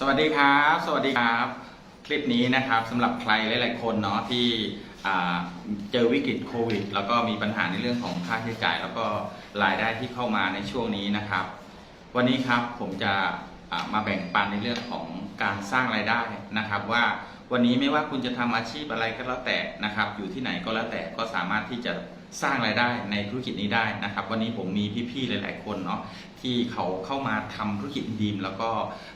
สวัสดีครับ สวัสดีครับ คลิปนี้นะครับสำหรับใครหลาย ๆ คนเนาะที่เจอวิกฤตโควิด แล้วก็มีปัญหาในเรื่องของค่าใช้จ่าย แล้วก็รายได้ที่เข้ามาในช่วงนี้นะครับ วันนี้ครับผมจะมาแบ่งปันในเรื่องของการสร้างรายได้นะครับว่า วันนี้ไม่ว่าคุณจะทำอาชีพอะไรก็แล้วแต่นะครับ อยู่ที่ไหนก็แล้วแต่ก็สามารถที่จะสร้างรายได้ในธุรกิจนี้ได้นะครับ วันนี้ผมมีพี่ๆหลาย ๆ คนเนาะที่เขาเข้ามาทำธุรกิจดีม แล้วก็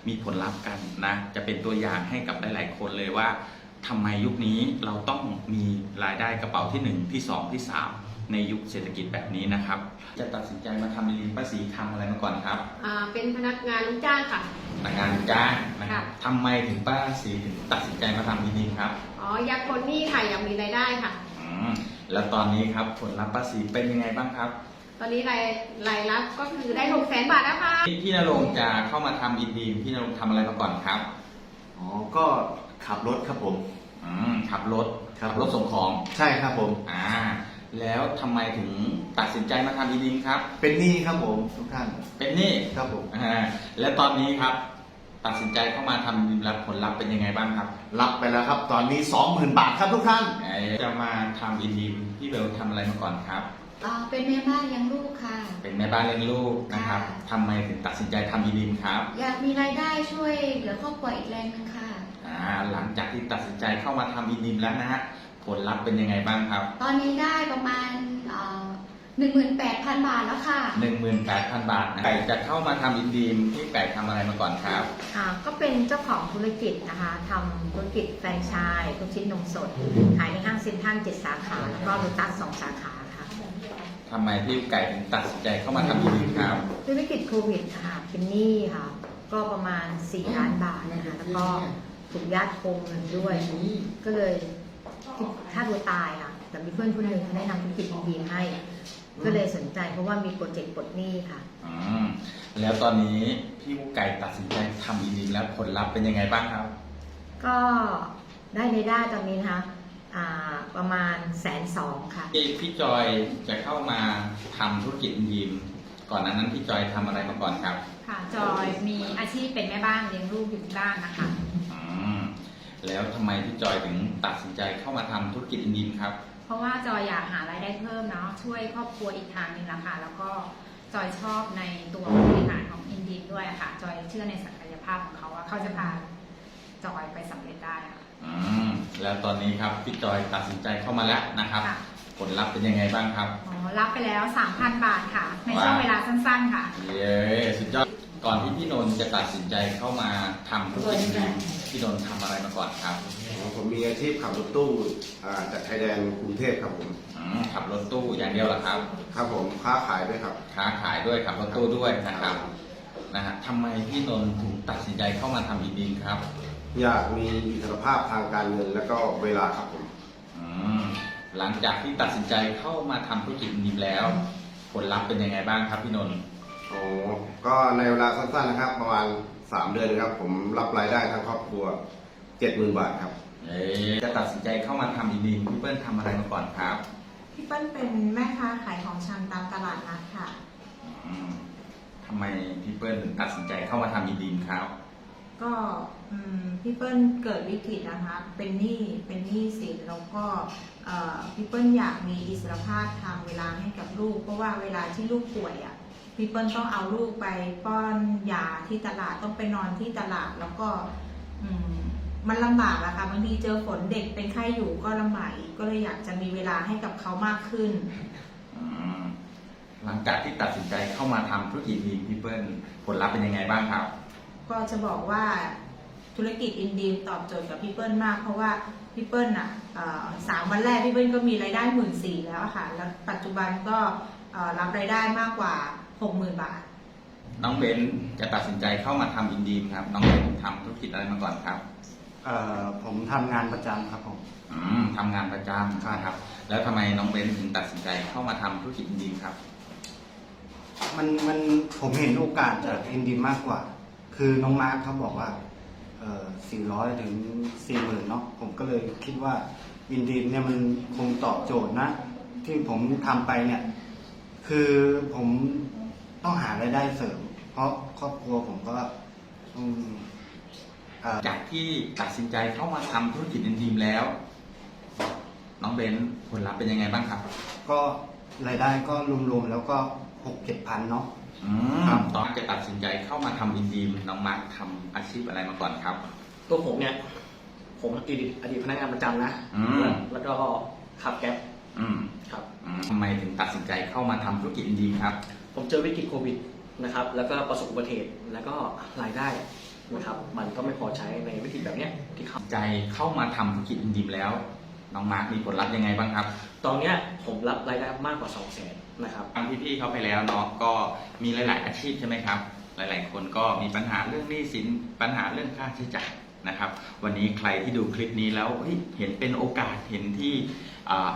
มีผลลัพธ์กันนะจะเป็นตัวอย่างให้กับหลาย ๆ คนเลยว่าทำไมยุคนี้เราต้องมีรายได้กระเป๋าที่หนึ่งที่สองที่สาม ในยุคเศรษฐกิจแบบนี้นะครับ จะตัดสินใจมาทำดีมป้าสีทำอะไรมาก่อนครับอ่าเป็นพนักงานลูกจ้างค่ะพนักงานจ้างนะครับค่ะทำไมถึงป้าสีถึงตัดสินใจมาทำดีๆครับอ๋ออยากคนหนี้ค่ะอยากมีรายได้ค่ะ อืมแล้วตอนนี้ครับผลลัพธ์ป้าสีเป็นยังไงบ้างครับ ตอนนี้รายรายรับก็คือได้หกแสนบาทแล้วค่ะพี่พี่นรงค์จะเข้ามาทำอินดีมพี่นรงค์ทำอะไรมาก่อนครับอ๋อ ก็ขับรถครับผม อืมขับรถครับ ขัรถส่งของ ใช่ครับผม อ่า แล้วทำไมถึงตัดสินใจมาทำอินดีมครับ เป็นหนี้ครับผมทุกท่านเป็นหนี่ครับผม อ่าแล้วตอนนี้ครับ ตัดสินใจเข้ามาทำอินดีมแล้วผลลัพธ์เป็นยังไงบ้างครับรับไปแล้วครับ ตอนนี้ 20,000 บาทครับทุกท่านไหนจะมาทำอินดีมพี่เบลทำอะไรมาก่อนครับอ่าเป็นแม่บ้านเลี้ยงลูกค่ะ เป็นแม่บ้านเลี้ยงลูกนะครับค่ะ ทำไมถึงตัดสินใจทำอีดีมครับ อยากมีรายได้ช่วยเหลือครอบครัวอีกแรงหนึ่งค่ะ อ่าหลังจากที่ตัดสินใจเข้ามาทำอีดีมแล้วนะฮะ ผลลัพธ์เป็นยังไงบ้างครับ ตอนนี้ได้ประมาณหนึ่งหมื่นแปดพันบาทแล้วค่ะ18,000บาทนะไก่จะเข้ามาทำอีดีมพี่ไก่ทำอะไรมาก่อนครับค่ะก็เป็นเจ้าของธุรกิจนะคะทำธุรกิจแฟรนไชส์ลูกชิ้นนมสด ขายในห้างเซ็นทรัลเจ็ดสาขา แล้วก็โลตัสสองสาขาค่ะทำไมพี่ไก่ถึงตัดสินใจเข้ามาทำอีดีมครับธุรกิจโควิดนะคะเป็นหนี้ค่ะ ก็ประมาณ4ล้านบาทนะคะแล้วก็ถูกญาติโกงเงินด้วย ก็เลย คิดฆ่าตัวตายค่ะ แต่มีเพื่อนคนหนึ่งเขาแนะนำธุรกิจดีๆให้ ก็เลยสนใจเพราะว่ามีโปรเจกต์ปลดหนี้ค่ะ อืมแล้วตอนนี้พี่ไก่ตัดสินใจทำอีดีมแล้วผลลัพธ์เป็นยังไงบ้างครับ ก็ได้รายได้ตอนนี้นะคะอ่าประมาณแสนสองค่ะพี่พี่จอยจะเข้ามาทำธุรกิจอีดีมก่อนหนานั้นพี่จอยทำอะไรมาก่อนครับ ค่ะจอยมีอาชีพเป็นแม่บ้านเลี้ยงลูกอยู่ที่บ้านนะคะอืม แล้วทำไมพี่จอยถึงตัดสินใจเข้ามาทำธุรกิจอินดีมครับ เพราะว่าจอยอยากหารายได้เพิ่มเนาะช่วยครอบครัวอีกทางหนึ่งละค่ะแล้วก็จอยชอบในตัวผู้บริหารของอินดีด้วยอะค่ะ จอยเชื่อในศักยภาพของเขาว่าเขาจะพาจอยไปสำเร็จได้ค่ะ อืมแล้วตอนนี้ครับพี่จอยตัดสินใจเข้ามาแล้วนะครับ ค่ะ ผลลัพธ์เป็นยังไงบ้างครับ อ๋อรับไปแล้ว 3,000 บาทค่ะ ในช่วงว้าว เวลาสั้นๆค่ะ เย้สุดยอด ก่อนที่พี่นนท์จะตัดสินใจเข้ามาทำธุรกิจอินดีมพี่นนท์ทำอะไรมาก่อนครับผมมีอาชีพขับรถตู้อ่าจากชายแดนกรุงเทพครับผมอืมขับรถตู้อย่างเดียวเหรอครับ ครับผมค้าขายด้วยครับค้าขายด้วยขับรถตู้ด้วยนะครับนะฮะทำไมพี่นนท์ถึงตัดสินใจเข้ามาทำอินดีมครับ อยากมีอิสรภาพทางการเงินและก็เวลาครับผมอืมหลังจากที่ตัดสินใจเข้ามาทำธุรกิจอินดีมแล้ว ผลลัพธ์เป็นยังไงบ้างครับพี่นนท์ โอ้ก็ในเวลาสั้นๆนะครับ ประมาณ 3 เดือนนะครับ ผมรับรายได้ทั้งครอบครัว 70,000 บาทครับ เอ๊ะจะตัดสินใจเข้ามาทำอินดีมพี่เปิ้ลทำอะไรมาก่อนครับพี่เปิ้ลเป็นแม่ค้าขายของชำตามตลาดนัดค่ะ อืมทำไมพี่เปิ้ลถึงตัดสินใจเข้ามาทำอินดีมครับก็อืมพี่เปิ้ลเกิดวิกฤตนะคะ เป็นหนี้เป็นหนี้สินแล้วก็เอ่อพี่เปิ้ลอยากมีอิสรภาพทางเวลาให้กับลูก เพราะว่าเวลาที่ลูกป่วยอะ่ะ พี่เปิ้ลต้องเอาลูกไปป้อนยาที่ตลาดต้องไปนอนที่ตลาดแล้วก็ อืมมันลำบากอะค่ะบางทีเจอฝนเด็กเป็นไข้อยู่ก็ลำบากอีกก็เลยอยากจะมีเวลาให้กับเขามากขึ้นอืมหลังจากที่ตัดสินใจเข้ามาทำธุรกิจอินดีมพี่เปิ้ลผลลัพธ์เป็นยังไงบ้างครับ ก็จะบอกว่าธุรกิจอินดีมตอบโจทย์กับพี่เปิ้ลมาก เพราะว่าพี่เปิ้ลอะเอ่อสามวันแรกพี่เปิ้ลก็มีรายได้หมื่นสี่แล้วอะค่ะ แล้วปัจจุบันก็เอ่อรับรายได้มากกว่า หกหมื่นบาท น้องเบนจะตัดสินใจเข้ามาทำอินดีมครับ น้องเบนทำธุรกิจอะไรมาก่อนครับ เอ่อผมทำงานประจำครับผม อืมทำงานประจำนะครับ แล้วทำไมน้องเบนถึงตัดสินใจเข้ามาทำธุรกิจอินดีมครับ มันมันผมเห็นโอกาสจากอินดีมากกว่า คือน้องมาร์คเขาบอกว่าเออสี่ร้อยถึงสี่หมื่นเนาะผมก็เลยคิดว่าอินดีมเนี่ยมันคงตอบโจทย์นะ ที่ผมทำไปเนี่ย คือผม ต้องหารายได้เสริม เพราะครอบครัวผมก็ต้องเอ่อ จากที่ตัดสินใจเข้ามาทำธุรกิจอินดีมแล้ว น้องเบนผลลัพธ์เป็นยังไงบ้างครับก็รายได้ก็รวมๆแล้วก็หกเจ็ดพันเนาะอืมตอนจะตัดสินใจเข้ามาทำอินดีมน้องมาร์คทำอาชีพอะไรมาก่อนครับ ตัวผมเนี่ย ผมอดีตอดีตพนักงานประจำนะ อืม แล้วก็ขับแก๊ปอืมครับอืมทำไมถึงตัดสินใจเข้ามาทำธุรกิจอินดีมครับ ผมเจอวิกฤตโควิดนะครับ แล้วก็ประสบอุบัติเหตุแล้วก็รายได้นะครับ มันก็ไม่พอใช้ในวิธีแบบเนี้ยที่เขาใจเข้ามาทำธุรกิจอินดีมแล้ว น้องมาร์คมีผลลัพธ์ยังไงบ้างครับ ตอนเนี้ยผมรับรายได้มากกว่า 2 0 0 0 0นนะครับ ฟังพี่ๆเขาไปแล้วเนาะก็มีหลาย ๆ อาชีพใช่ไหมครับ หลาย ๆ คนก็มีปัญหาเรื่องหนี้สินปัญหาเรื่องค่าใช้จ่าย นะครับ วันนี้ใครที่ดูคลิปนี้แล้วเห็นเป็นโอกาสเห็นที่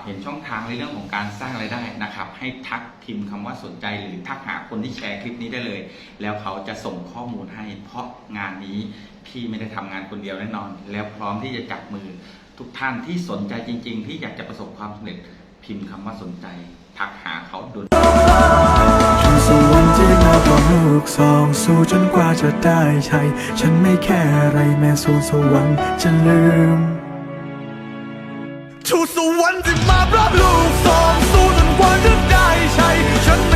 เห็นช่องทางในเรื่องของการสร้างรายได้นะครับ ให้ทักพิมพ์คำว่าสนใจหรือทักหาคนที่แชร์คลิปนี้ได้เลย แล้วเขาจะส่งข้อมูลให้ เพราะงานนี้พี่ไม่ได้ทำงานคนเดียวแน่นอน แล้วพร้อมที่จะจับมือทุกท่านที่สนใจจริง ๆ ที่อยากจะประสบความสำเร็จพิมพ์คำว่าสนใจ ทักหาเขาดยชูสว รอลูกสองสู้จนกว่าจะได้ใช้ฉันไม่แค่อะไรแม้สู่สวรรค์จะลืมชูสวรรค์ที่มารับลูกสองสู้จนกว่าจะได้ใช้ฉันไม่